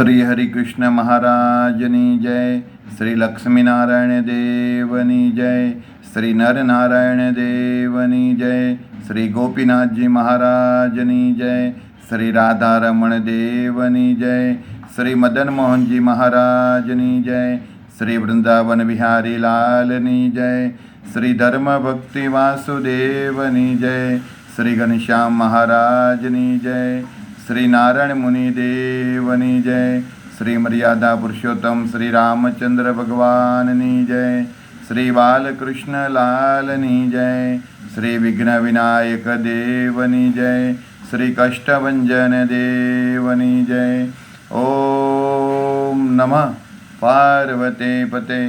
શ્રી હરિકૃષ્ણ મહારાજની જય, શ્રી લક્ષ્મીનારાયણ દેવની જય, શ્રી નરનારાયણ દેવની જય, શ્રી ગોપીનાથજી મહારાજની જય, શ્રી રાધારમણ દેવની જય, શ્રી મદન મોહનજી મહારાજની જય, શ્રી વૃંદાવન બિહારી લાલની જય, શ્રી ધર્મ ભક્તિ વાસુદેવની જય, શ્રી ઘનશ્યામ મહારાજની જય શ્રી નારાયણ મુનિ દેવની જય શ્રી મર્યાદા પુરુષોત્તમ શ્રી રામચંદ્ર ભગવાનની જય શ્રી બાલકૃષ્ણ લાલની જય શ્રી વિઘ્ન વિનાયક દેવની જય શ્રી કષ્ટભંજન દેવની જય ઓમ નમઃ પાર્વતે પતે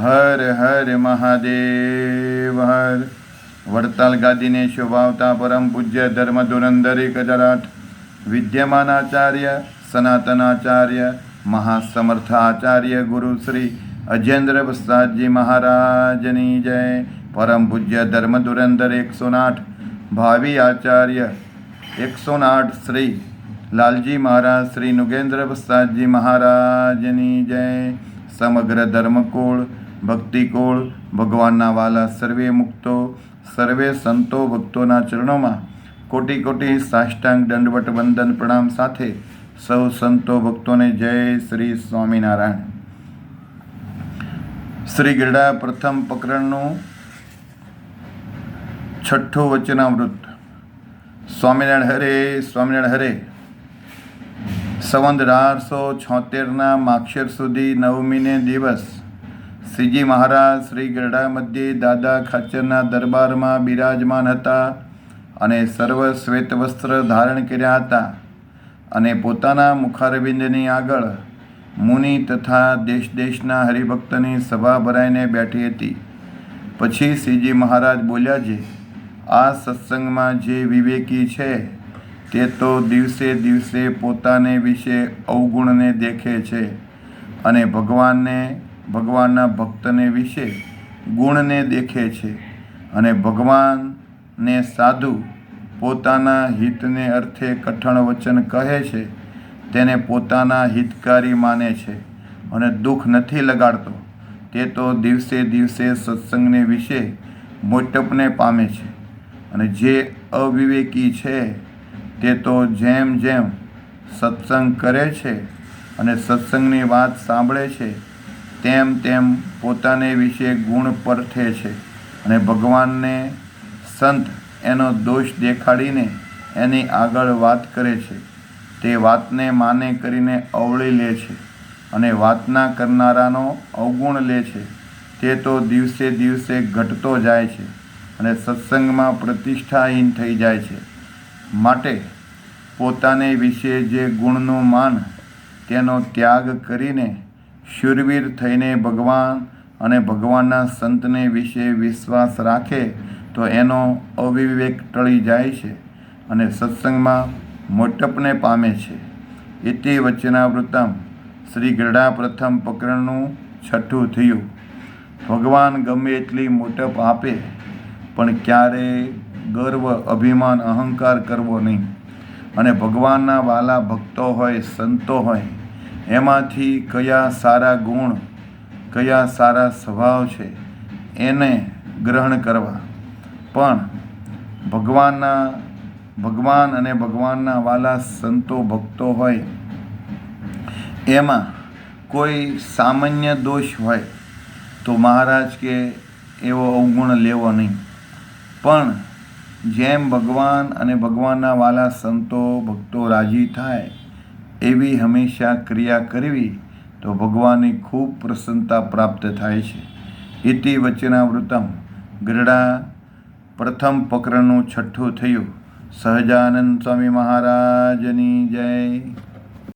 હર હર મહાદેવ હર વડતાલ ગાદીને શોભાવતા પરમ પૂજ્ય ધર્મ ધુરંધર એક વિદ્યમાન આચાર્ય સનાતનાચાર્ય મહાસમર્થ આચાર્ય ગુરુ શ્રી અજેન્દ્ર પ્રસાદજી મહારાજની જય પરમ પૂજ્ય ધર્મ ધુરંધર એકસો આઠ ભાવિ આચાર્ય એકસો આઠ શ્રી લાલજી મહારાજ શ્રી નુગેન્દ્ર પ્રસાદજી મહારાજની જય સમગ્ર ધર્મકુળ ભક્તિકુળ ભગવાનના વાલા સર્વે મુક્તો સર્વે સંતો ભક્તોના ચરણોમાં કોટી કોટી સાષ્ટાંગ દંડવટ વંદન પ્રણામ સાથે સૌ સંતો ભક્તોને જય શ્રી સ્વામિનારાયણ. શ્રી ગરડા પ્રથમ પ્રકરણનું છઠ્ઠું વચનામૃત સ્વામિનારાયણ હરે સ્વામિનારાયણ હરે. સંવંત અઢારસો છોતેરના માક્ષર સુધી નવમીને દિવસ શ્રીજી મહારાજ શ્રી ગરડા મધ્યે દાદા ખાચરના દરબારમાં બિરાજમાન હતા. અને સર્વ શ્વેત વસ્ત્ર ધારણ કર્યા હતા અને પોતાના મુખારવિંદની આગળ મુનિ તથા દેશ દેશના હરિભક્તની સભા ભરાઈને બેઠી હતી. પછી શ્રીજી મહારાજ બોલ્યા છે, આ સત્સંગમાં જે વિવેકી છે, તે તો દિવસે દિવસે પોતાને વિશે અવગુણને દેખે છે અને ભગવાનને, ભગવાનના ભક્તને વિશે ગુણને દેખે છે અને ભગવાનને સાધુ પોતાના હિતને અર્થે કઠણ વચન કહે છે, તેને પોતાના હિતકારી માને છે અને દુઃખ નથી લગાડતો. તે તો દિવસે દિવસે સત્સંગને વિશે મોટપને પામે છે અને જે અવિવેકી છે, તે તો જેમ જેમ સત્સંગ કરે છે અને સત્સંગની વાત સાંભળે છે, તેમ તેમ પોતાને વિશે ગુણ પરથે છે અને ભગવાનને સંત એનો દોષ દેખાડીને એની આગળ વાત કરે છે. તે વાતને માને કરીને અવળી લે છે અને વાતના કરનારાનો અવગુણ લે છે. તે તો દિવસે દિવસે ઘટતો જાય છે અને સત્સંગમાં પ્રતિષ્ઠાહીન થઈ જાય છે. માટે પોતાને વિશે જે ગુણનું માન તેનો ત્યાગ કરીને શૂરવીર થઈને ભગવાન અને ભગવાનના સંતને વિશે વિશ્વાસ રાખે તો એનો અવિવેક ટળી જાય છે અને સત્સંગમાં મોટપને પામે છે. ઇતિ વચનાવૃતમ શ્રી ગરડા પ્રથમ પ્રકરણનું છઠ્ઠું થયું. ભગવાન ગમે એટલી મોટપ આપે, પણ ક્યારેય ગર્વ, અભિમાન, અહંકાર કરવો નહીં. અને ભગવાનના વાલા ભક્તો હોય, સંતો હોય, એમાંથી કયા સારા ગુણ, કયા સારા સ્વભાવ છે, એને ગ્રહણ કરવા પણ ભગવાનના, ભગવાન અને ભગવાનના વાલા સંતો ભક્તો હોય, એમાં કોઈ સામાન્ય દોષ હોય, તો મહારાજ કે એવો અવગુણ લેવો નહીં. પણ જેમ ભગવાન અને ભગવાનના વાલા સંતો ભક્તો રાજી થાય, એવી હંમેશા ક્રિયા કરવી તો ભગવાનની ખૂબ પ્રસન્નતા પ્રાપ્ત થાય છે. ઇતિ વચનાવૃતમ ગરડા પ્રથમ પ્રકરણનું છઠ્ઠું થયું. સહજાનંદ સ્વામી મહારાજની જય.